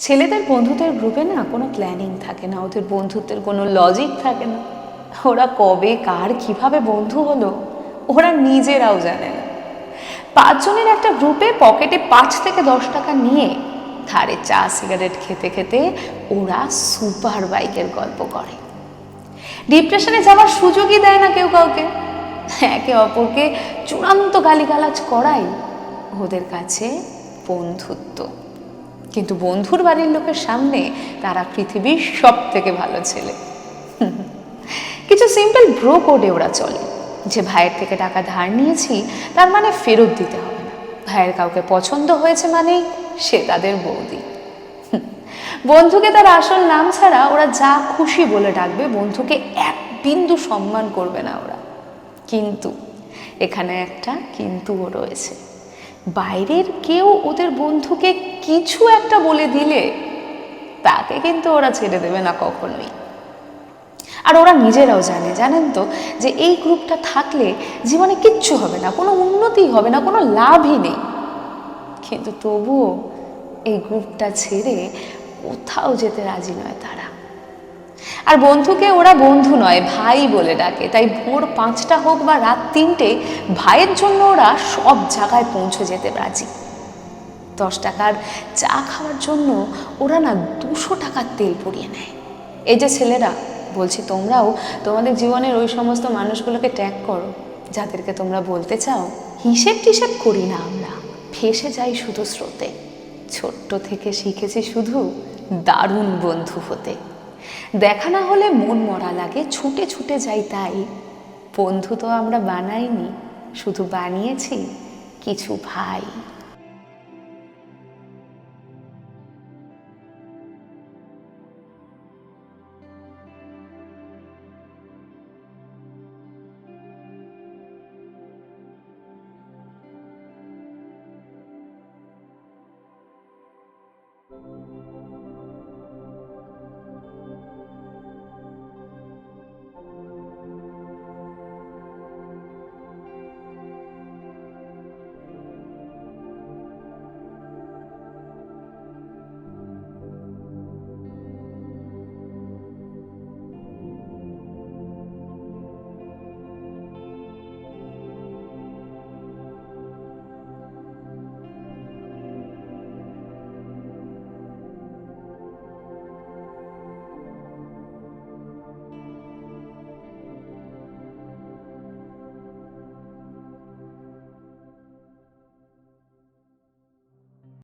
ছেলেদের বন্ধুদের গ্রুপে না কোনো প্ল্যানিং থাকে না, ওদের বন্ধুত্বের কোনো লজিক থাকে না। ওরা কবে, কার, কীভাবে বন্ধু হলো, ওরা নিজেরাও জানে না। পাঁচজনের একটা গ্রুপে পকেটে পাঁচ থেকে দশ টাকা নিয়ে ধারে চা সিগারেট খেতে খেতে ওরা সুপার বাইকের গল্প করে। ডিপ্রেশনে যাওয়ার সুযোগই দেয় না কেউ কাউকে। একে অপরকে চূড়ান্ত গালিগালাজ করাই ওদের কাছে বন্ধুত্ব। কিন্তু বন্ধুর বাড়ির লোকের সামনে তারা পৃথিবীর সব থেকে ভালো ছেলে। কিছু সিম্পল ব্রো কোডে ওরা চলে। যে ভাইয়ের থেকে টাকা ধার নিয়েছি, তার মানে ফেরত দিতে হবে না। ভাইয়ের কাউকে পছন্দ হয়েছে মানেই সে তাদের বৌদি। বন্ধুকে তার আসল নাম ছাড়া ওরা যা খুশি বলে ডাকবে, বন্ধুকে এক বিন্দু সম্মান করবে না ওরা। কিন্তু এখানে একটা কিন্তুও রয়েছে। বাইরের কেউ ওদের বন্ধুকে কিছু একটা বলে দিলে, তাকে কিন্তু ওরা ছেড়ে দেবে না কখনোই। আর ওরা নিজেরাও জানে, জানেন তো, যে এই গ্রুপটা থাকলে জীবনে কিচ্ছু হবে না, কোনো উন্নতি হবে না, কোনো লাভই নেই। কিন্তু তবুও এই গ্রুপটা ছেড়ে কোথাও যেতে রাজি নয় তারা। আর বন্ধুকে ওরা বন্ধু নয়, ভাই বলে ডাকে। তাই ভোর পাঁচটা হোক বা রাত তিনটে, ভাইয়ের জন্য ওরা সব জায়গায় পৌঁছে যেতে রাজি। দশ টাকার চা খাওয়ার জন্য ওরা না দুশো টাকার তেল পুড়িয়ে নেয়। এই যে ছেলেরা, বলছি তোমরাও, তোমাদের জীবনের ওই সমস্ত মানুষগুলোকে ট্যাগ করো। যাদেরকে তোমরা বলতে চাও, হিসেব টিসেব করি না আমরা। ফেসে যাই শুধু স্রোতে। ছোট্ট থেকে শিখেছি শুধু দারুণ বন্ধু হতে। দেখা না হলে মন মরা লাগে, ছুটে ছুটে যাই তাই। বন্ধু তো আমরা বানাইনি, শুধু বানিয়েছি কিছু ভাই।